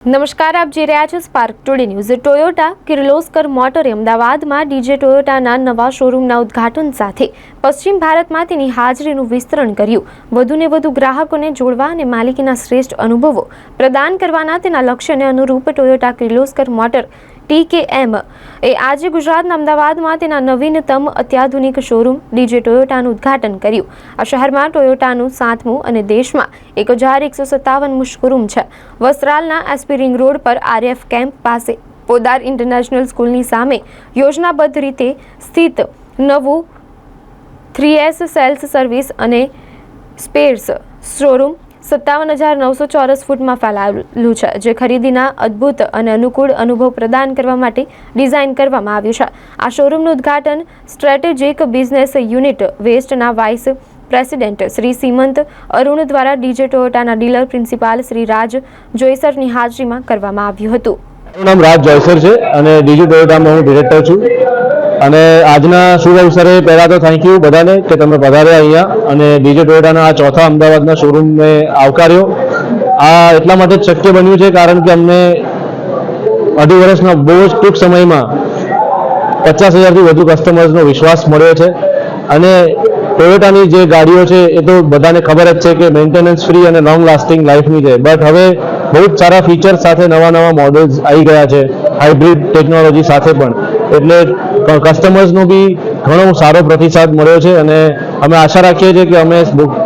નમસ્કાર, આપ જોઈ રહ્યા છો spark today news Toyota Kirloskar મોટરે અમદાવાદમાં ડીજે ટોયોટાના નવા શોરૂમના ઉદ્ઘાટન સાથે પશ્ચિમ ભારતમાં તેની હાજરીનું વિસ્તરણ કર્યું. વધુને વધુ ગ્રાહકોને જોડવા અને માલિકીના શ્રેષ્ઠ અનુભવો પ્રદાન કરવાના તેના લક્ષ્યને અનુરૂપ ટોયોટા કિર્લોસ્કર મોટર ટીકેએમ. એ આજે ગુજરાતના અમદાવાદમાં તેના નવીનતમ અત્યાધુનિક શોરૂમ ડીજે ટોયોટાનું ઉદ્ઘાટન કર્યું. આ શહેરમાં ટોયોટાનું સાતમું અને દેશમાં એક હજાર એકસો સત્તાવનમું શોરૂમ છે. વસ્ત્રાલના એસપી રિંગ રોડ પર આરએફ કેમ્પ પાસે પોદાર ઇન્ટરનેશનલ સ્કૂલની સામે યોજનાબદ્ધ રીતે સ્થિત નવું થ્રી એસ સેલ્સ સર્વિસ અને સ્પેર્સ શોરૂમ સત્તાવન હજાર નવસો ચોરસ ફૂટમાં ફેલાયેલું છે, જે ખરીદીના અદ્ભુત અને અનુકૂળ અનુભવ પ્રદાન કરવા માટે ડિઝાઇન કરવામાં આવ્યું છે. આ શોરૂમનું ઉદ્ઘાટન સ્ટ્રેટેજિક બિઝનેસ યુનિટ વેસ્ટના વાઇસ પ્રેસિડેન્ટ શ્રી સીમંત અરુણ દ્વારા ડીજે ટોયોટાના ડીલર પ્રિન્સિપાલ શ્રી રાજ જોઈસરની હાજરીમાં કરવામાં આવ્યું હતું. મારું નામ રાજ જોયસર છે અને ડીજે ટોયોટામાં હું ડિરેક્ટર છું. અને આજના શુભ અવસરે પહેલાં તો થેન્ક યુ બધાને કે તમે પધાર્યા અહીંયા. અને ડીજી ટોયોટાના આ ચોથા અમદાવાદના શોરૂમને આવકાર્યો. આ એટલા માટે જ શક્ય બન્યું છે, કારણ કે અમને અઢી વર્ષના બહુ જ ટૂંક સમયમાં પચાસ હજારથી વધુ કસ્ટમર્સનો વિશ્વાસ મળ્યો છે. અને ટોયોટાની જે ગાડીઓ છે, એ તો બધાને ખબર જ છે કે મેન્ટેનન્સ ફ્રી અને લોંગ લાસ્ટિંગ લાઈફની છે. બટ હવે બહુ જ સારા ફીચર્સ સાથે નવા નવા મોડલ્સ આવી ગયા છે. હાઇબ્રિડ ટેકનોલોજી સાથે પણ. એટલે કસ્ટમર્સનો બી ઘણો સારો પ્રતિસાદ મળ્યો છે અને અમે આશા રાખીએ છીએ કે અમે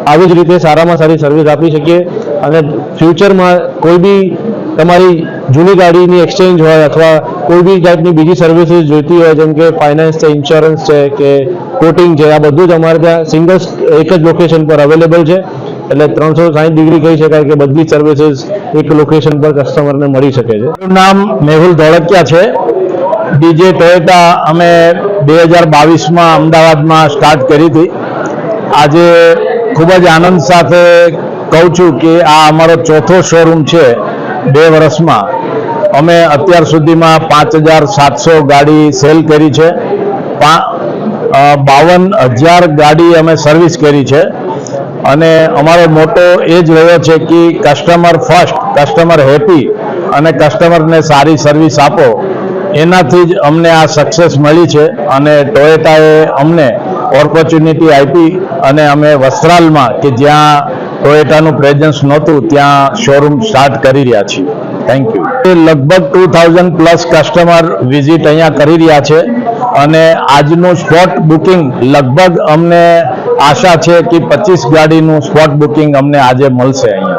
આવી જ રીતે સારામાં સારી સર્વિસ આપી શકીએ અને ફ્યુચરમાં કોઈ બી તમારી જૂની ગાડીની એક્સચેન્જ હોય અથવા કોઈ બી જાતની બીજી સર્વિસીસ જોઈતી હોય, જેમ કે ફાઇનાન્સ છે ઇન્સ્યોરન્સ છે, કે કોટિંગ છે, આ બધું જ અમારે ત્યાં સિંગલ એક જ લોકેશન પર અવેલેબલ છે. એટલે ત્રણસો સાઠ ડિગ્રી કહી શકાય કે બધી સર્વિસીસ એક લોકેશન પર કસ્ટમરને મળી શકે છે. નામ મેહુલ ધોળકિયા છે. ડીજે ટોયોટા અમે બે હજાર બાવીસમાં અમદાવાદમાં સ્ટાર્ટ કરી હતી. આજે ખૂબ જ આનંદ સાથે કહું છું કે આ અમારો ચોથો શોરૂમ છે બે વર્ષમાં. અમે અત્યાર સુધીમાં પાંચ હજાર સાતસો ગાડી સેલ કરી છે. બાવન હજાર ગાડી અમે સર્વિસ કરી છે. અને અમારો મોટો એ જ રહ્યો છે કે કસ્ટમર ફર્સ્ટ કસ્ટમર હેપી અને કસ્ટમરને સારી સર્વિસ આપો. એનાથી જ અમને આ સક્સેસ મળી છે અને ટોયોટાએ અમને ઓપોર્ચ્યુનિટી આપી અને અમે વસ્ત્રાલમાં કે જ્યાં ટોયોટાનું પ્રેઝન્સ નહોતું, ત્યાં શોરૂમ સ્ટાર્ટ કરી રહ્યા છીએ. થેન્ક યુ લગભગ two thousand plus customer visit અહીંયા કરી રહ્યા છે અને આજનું સ્પોટ બુકિંગ લગભગ અમને આશા છે કે પચીસ ગાડીનું સ્પોટ બુકિંગ અમને આજે મળશે અહીંયા.